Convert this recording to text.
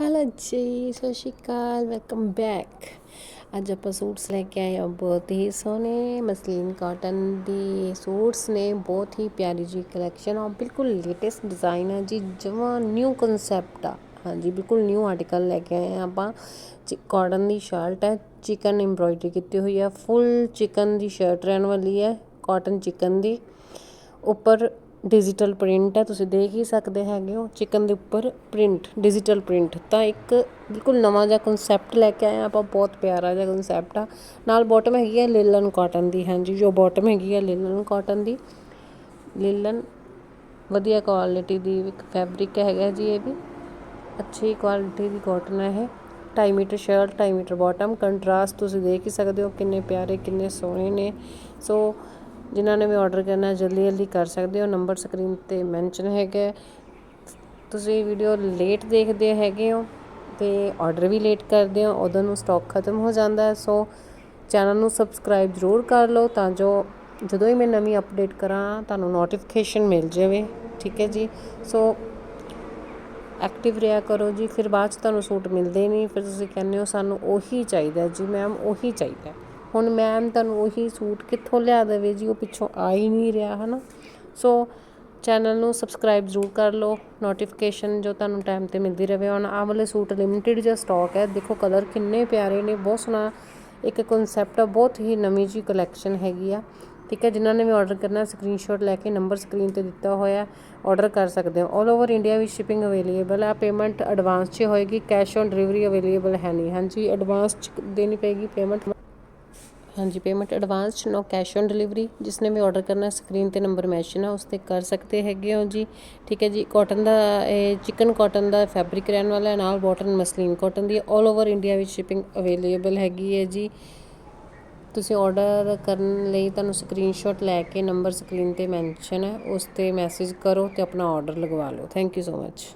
Hello ਜੀ ਸਤਿ ਸ਼੍ਰੀ ਅਕਾਲ. Welcome back ਅੱਜ ਆਪਾਂ ਸੂਟਸ ਲੈ ਕੇ ਆਏ ਹਾਂ, ਬਹੁਤ ਹੀ ਸੋਹਣੇ, ਮਸਲੀਨ ਕਾਟਨ ਦੀ ਸੂਟਸ ਨੇ, ਬਹੁਤ ਹੀ ਪਿਆਰੀ ਜੀ ਕਲੈਕਸ਼ਨ ਆ। ਬਿਲਕੁਲ ਲੇਟੈਸਟ ਡਿਜ਼ਾਈਨ ਆ ਜੀ, ਜਮਾਂ ਨਿਊ ਕਨਸੈਪਟ ਆ। ਹਾਂਜੀ, ਬਿਲਕੁਲ ਨਿਊ ਆਰਟੀਕਲ ਲੈ ਕੇ ਆਏ ਹਾਂ ਆਪਾਂ। ਕਾਟਨ ਦੀ ਸ਼ਰਟ ਹੈ ਚਿਕਨ ਐਮਬ੍ਰੋਇਡਰੀ ਕੀਤੀ ਹੋਈ ਆ। ਫੁੱਲ ਚਿਕਨ ਦੀ ਸ਼ਰਟ ਰਹਿਣ ਵਾਲੀ ਹੈ ਕਾਟਨ ਚਿਕਨ ਦੀ। ਉੱਪਰ ਡਿਜੀਟਲ ਪ੍ਰਿੰਟ ਹੈ, ਤੁਸੀਂ ਦੇਖ ਹੀ ਸਕਦੇ ਹੈਗੇ ਹੋ। ਚਿਕਨ ਦੇ ਉੱਪਰ ਪ੍ਰਿੰਟ ਡਿਜੀਟਲ ਪ੍ਰਿੰਟ ਤਾਂ ਇੱਕ ਬਿਲਕੁਲ ਨਵਾਂ ਜਿਹਾ ਕਨਸੈਪਟ ਲੈ ਕੇ ਆਏ ਆਪਾਂ, ਬਹੁਤ ਪਿਆਰਾ ਜਿਹਾ ਕਨਸੈਪਟ ਆ। ਨਾਲ ਬਾਟਮ ਹੈਗੀ ਹੈ ਲਿਲਨ ਕਾਟਨ ਦੀ, ਹਾਂਜੀ, ਜੋ ਬਾਟਮ ਹੈਗੀ ਹੈ ਲਿਲਨ ਕਾਟਨ ਦੀ। ਲਿਲਨ ਵਧੀਆ ਕੁਆਲਿਟੀ ਦੀ ਇੱਕ ਫੈਬਰਿਕ ਹੈਗਾ ਜੀ ਇਹ ਵੀ। ਅੱਛੀ ਕੁਆਲਿਟੀ ਦੀ ਕਾਟਨ ਹੈ ਇਹ। 2.5 metre shirt 2.5 metre bottom contrast ਤੁਸੀਂ ਦੇਖ ਹੀ ਸਕਦੇ ਹੋ ਕਿੰਨੇ ਪਿਆਰੇ, ਕਿੰਨੇ ਸੋਹਣੇ ਨੇ। ਸੋ ਜਿਨ੍ਹਾਂ ਨੇ ਵੀ ਆਰਡਰ ਕਰਨਾ, ਜਲਦੀ ਜਲਦੀ ਕਰ ਸਕਦੇ ਹੋ। ਨੰਬਰ ਸਕਰੀਨ ਤੇ ਮੈਂਸ਼ਨ ਹੈਗਾ ਤੁਸੀਂ ਵੀਡੀਓ ਲੇਟ ਦੇਖਦੇ ਹੈਗੇ ਹੋ ਤੇ ਆਰਡਰ ਵੀ ਲੇਟ ਕਰਦੇ ਹੋ। ਉਦੋਂ ਨੂੰ ਸਟਾਕ ਖਤਮ ਹੋ ਜਾਂਦਾ ਸੋ ਚੈਨਲ ਨੂੰ ਸਬਸਕ੍ਰਾਈਬ ਜ਼ਰੂਰ ਕਰ ਲਓ ਤਾਂ ਜੋ ਜਦੋਂ ਹੀ ਮੈਂ ਨਵੀਂ ਅਪਡੇਟ ਕਰਾਂ, ਤੁਹਾਨੂੰ ਨੋਟੀਫਿਕੇਸ਼ਨ ਮਿਲ ਜਾਵੇ। ਠੀਕ ਹੈ ਜੀ? ਸੋ ਐਕਟਿਵ ਰਿਹਾ ਕਰੋ ਜੀ। ਫਿਰ ਬਾਅਦ ਚ ਤੁਹਾਨੂੰ ਸੂਟ ਮਿਲਦੇ ਨਹੀਂ। ਫਿਰ ਤੁਸੀਂ ਕਹਿੰਦੇ ਹੋ ਸਾਨੂੰ ਉਹੀ ਚਾਹੀਦਾ ਜੀ ਮੈਮ ਉਹੀ ਚਾਹੀਦਾ ਹੁਣ ਮੈਮ ਤੁਹਾਨੂੰ ਉਹੀ ਸੂਟ ਕਿੱਥੋਂ ਲਿਆ ਦੇਵੇ ਜੀ? ਉਹ ਪਿੱਛੋਂ ਆ ਹੀ ਨਹੀਂ ਰਿਹਾ ਹੈ ਨਾ ਸੋ ਚੈਨਲ ਨੂੰ ਸਬਸਕ੍ਰਾਈਬ ਜ਼ਰੂਰ ਕਰ ਲਓ। ਨੋਟੀਫਿਕੇਸ਼ਨ ਜੋ ਤੁਹਾਨੂੰ ਟਾਈਮ ਤੇ ਮਿਲਦੀ ਰਹੇ ਹੁਣ ਆਹ ਵਾਲੇ ਸੂਟ ਲਿਮਿਟਿਡ ਜਿਹਾ ਸਟਾਕ ਹੈ। ਦੇਖੋ ਕਲਰ ਕਿੰਨੇ ਪਿਆਰੇ ਨੇ, ਬਹੁਤ ਸੋਹਣਾ ਇੱਕ ਕਨਸੈਪਟ ਆ, ਬਹੁਤ ਹੀ ਨਵੀਂ ਜੀ ਕਲੈਕਸ਼ਨ ਹੈਗੀ ਆ। ਠੀਕ ਹੈ, ਜਿਨ੍ਹਾਂ ਨੇ ਵੀ ਆਰਡਰ ਕਰਨਾ ਸਕਰੀਨਸ਼ਾਟ ਲੈ ਕੇ ਨੰਬਰ ਸਕਰੀਨ ਤੇ ਦਿੱਤਾ ਹੋਇਆ ਆਰਡਰ ਕਰ ਸਕਦੇ ਹੋ। 올 ਓਵਰ ਇੰਡੀਆ ਵਿੱਚ ਸ਼ਿਪਿੰਗ ਅਵੇਲੇਬਲ ਆ। ਪੇਮੈਂਟ ਐਡਵਾਂਸ 'ਚ ਹੋਏਗੀ ਕੈਸ਼ ਔਨ ਡਿਲੀਵਰੀ ਅਵੇਲੇਬਲ ਹੈ ਨਹੀਂ। ਹਾਂਜੀ ਐਡਵਾਂਸ 'ਚ ਦੇਣੀ ਪਏਗੀ ਪੇਮੈਂਟ ਹਾਂਜੀ payment advance no cash on delivery ਜਿਸ ਨੇ ਵੀ ਆਰਡਰ ਕਰਨਾ ਸਕਰੀਨ ਤੇ ਨੰਬਰ ਮੈਂਸ਼ਨ ਹੈ ਉਸ ਤੇ ਕਰ ਸਕਦੇ ਹੈਗੇ ਹੋ ਜੀ। ਠੀਕ ਹੈ ਜੀ ਕਾਟਨ ਦਾ ਇਹ ਚਿਕਨ ਕਾਟਨ ਦਾ ਫੈਬਰਿਕ ਰਹਿਣ ਵਾਲਾ ਹੈ, ਨਾਲ ਬਾਟਨ ਮਸਲੀਨ ਕਾਟਨ ਦੀ 올 ਓਵਰ ਇੰਡੀਆ ਵਿੱਚ ਸ਼ਿਪਿੰਗ ਅਵੇਲੇਬਲ ਹੈਗੀ ਹੈ ਜੀ। ਤੁਸੀਂ ਆਰਡਰ ਕਰਨ ਲਈ ਤੁਹਾਨੂੰ ਸਕਰੀਨਸ਼ਾਟ ਲੈ ਕੇ ਨੰਬਰ ਸਕਰੀਨ ਤੇ ਮੈਂਸ਼ਨ ਹੈ, ਉਸ ਤੇ ਮੈਸੇਜ ਕਰੋ ਤੇ ਆਪਣਾ ਆਰਡਰ ਲਗਵਾ ਲਓ। Thank you so much